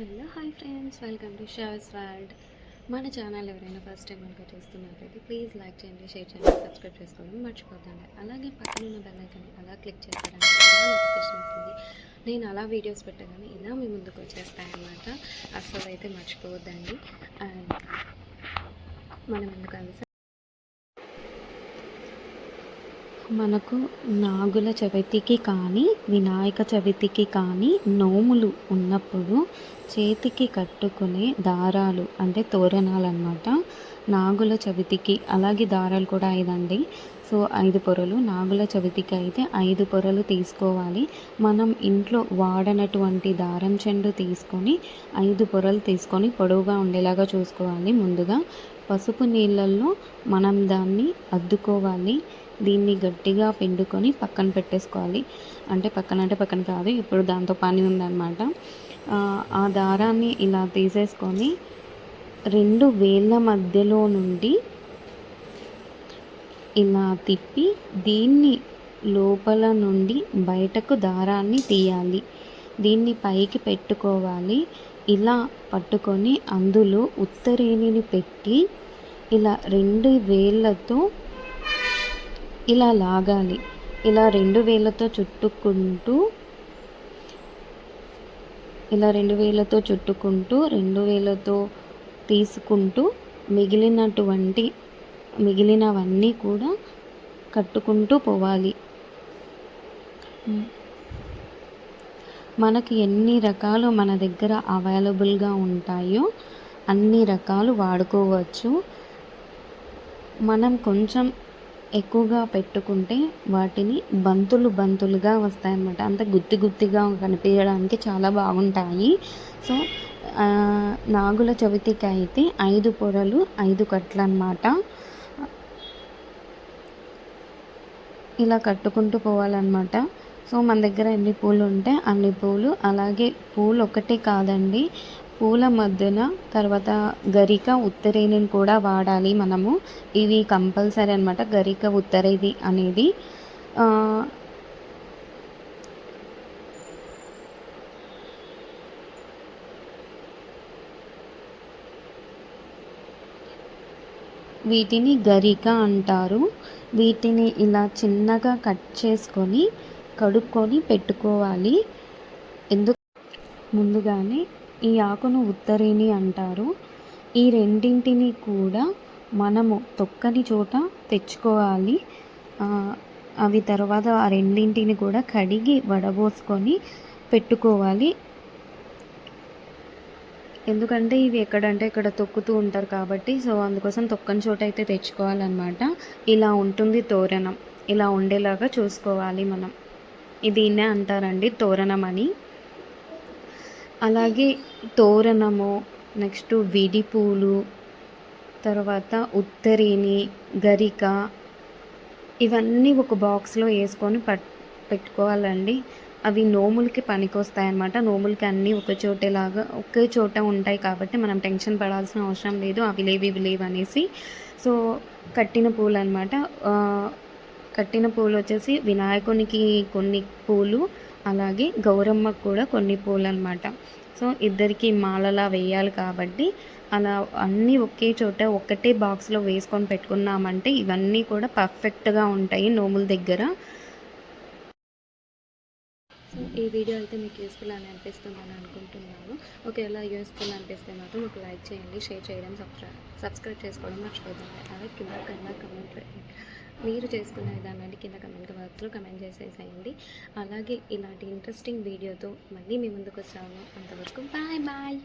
Hello hi friends. Welcome to showers world మన channel ఎవరైనా first time కనుక చూస్తున్నట్లయితే ప్లీజ్ లైక్ చేయండి షేర్ చేయండి సబ్స్క్రైబ్ చేసుకోవడం మర్చిపోతండి అలాగే పక్కన ఉన్న బెల్ అలా క్లిక్ చేస్తారంటే నోటిఫికేషన్ వస్తుంది. నేను అలా వీడియోస్ పెట్టగానే ఇలా మీ ముందుకు వచ్చేస్తాయన్నమాట అసలు అయితే మర్చిపోవద్దండి. అండ్ మనం ఎందుకు మనకు నాగుల చవితికి కానీ వినాయక చవితికి కానీ నోములు ఉన్నప్పుడు చేతికి కట్టుకునే దారాలు అంటే తోరణాలు అనమాట నాగుల చవితికి అలాగే దారాలు కూడా ఐదండి. సో ఐదు పొరలు. నాగుల చవితికి అయితే ఐదు పొరలు తీసుకోవాలి. మనం ఇంట్లో వాడనటువంటి దారం చెండు తీసుకొని ఐదు పొరలు తీసుకొని పొడవుగా ఉండేలాగా చూసుకోవాలి ముందుగా. పసుపు నీళ్ళల్లో మనం దాన్ని అద్దుకోవాలి. దీన్ని గట్టిగా పిండుకొని పక్కన పెట్టేసుకోవాలి. అంటే పక్కన అంటే పక్కన కాదు ఇప్పుడు దాంతో పని ఉందన్నమాట. ఆ దారాన్ని ఇలా తీసేసుకొని రెండు వేళ్ళ మధ్యలో నుండి ఇలా తిప్పి దీన్ని లోపల నుండి బయటకు దారాన్ని తీయాలి. దీన్ని పైకి పెట్టుకోవాలి. ఇలా పట్టుకొని అందులో ఉత్తరేణిని పెట్టి ఇలా రెండు వేళ్ళతో ఇలా లాగాలి. ఇలా రెండు వేలతో చుట్టుకుంటూ ఇలా రెండు వేలతో చుట్టుకుంటూ రెండు వేలతో తీసుకుంటూ మిగిలినటువంటి మిగిలినవన్నీ కూడా కట్టుకుంటూ పోవాలి. మనకి ఎన్ని రకాలు మన దగ్గర అవైలబుల్గా ఉంటాయో అన్ని రకాలు వాడుకోవచ్చు. మనం కొంచెం ఎక్కువగా పెట్టుకుంటే వాటిని బంతులు బంతులుగా వస్తాయన్నమాట. అంత గుత్తి గుత్తిగా కనిపించడానికి చాలా బాగుంటాయి. సో నాగుల చవితికి అయితే ఐదు పొరలు ఐదు కట్లు అనమాట ఇలా కట్టుకుంటూ పోవాలన్నమాట. సో మన దగ్గర ఎన్ని పూలు ఉంటే అన్ని పూలు. అలాగే పూలు ఒకటే కాదండి. పూల మధ్యన తర్వాత గరిక ఉత్తరేణిని కూడా వాడాలి మనము. ఇవి కంపల్సరీ అనమాట గరిక ఉత్తరేది అనేది. వీటిని గరిక అంటారు. వీటిని ఇలా చిన్నగా కట్ చేసుకొని కడుక్కొని పెట్టుకోవాలి. ఎందుకు? ముందుగానే ఈ ఆకును ఉత్తరేణి అంటారు. ఈ రెండింటిని కూడా మనము తొక్కని చోట తెచ్చుకోవాలి. అవి తర్వాత ఆ రెండింటిని కూడా కడిగి వడబోసుకొని పెట్టుకోవాలి. ఎందుకంటే ఇవి ఎక్కడంటే ఇక్కడ తొక్కుతూ ఉంటారు కాబట్టి సో అందుకోసం తొక్కని చోట అయితే తెచ్చుకోవాలన్నమాట. ఇలా ఉంటుంది తోరణం. ఇలా ఉండేలాగా చూసుకోవాలి మనం. దీన్నే అంటారండి తోరణం అని అలాగే తోరణము నెక్స్ట్ విడిపూలు తర్వాత ఉత్తరీని గరిక ఇవన్నీ ఒక బాక్స్లో వేసుకొని పట్ పెట్టుకోవాలండి. అవి నోములకి పనికొస్తాయన్నమాట. నోములకి అన్నీ ఒక చోటలాగా ఒకే చోట ఉంటాయి కాబట్టి మనం టెన్షన్ పడాల్సిన అవసరం లేదు. అవి లేవు ఇవి లేవు అనేసి. సో కట్టిన పూలు అనమాట కట్టిన పూలు వచ్చేసి వినాయకునికి కొన్ని పూలు అలాగే గౌరమ్మకు కూడా కొన్ని పూలు అనమాట సో ఇద్దరికి మాలలా వేయాలి కాబట్టి అలా అన్నీ ఒకే చోట ఒకటే బాక్స్లో వేసుకొని పెట్టుకున్నామంటే ఇవన్నీ కూడా పర్ఫెక్ట్గా ఉంటాయి నోముల దగ్గర. సో ఈ వీడియో అయితే మీకు యూస్ఫుల్ అని అనిపిస్తుందని అనుకుంటున్నాను. ఒకవేళ యూస్ఫుల్ అనిపిస్తే మాత్రం ఒక లైక్ చేయండి షేర్ చేయడం సబ్స్క్రైబ్ సబ్స్క్రైబ్ చేసుకోవడం మర్చిపోతుంది అలాగే కింద కన్నా కమెంట్ మీరు చేసుకునే విధానాన్ని కింద కమెంట్ బాక్స్లో కమెంట్ చేసేసేయండి. అలాగే ఇలాంటి ఇంట్రెస్టింగ్ వీడియోతో మళ్ళీ మీ ముందుకు వచ్చాను అంతవరకు బాయ్ బాయ్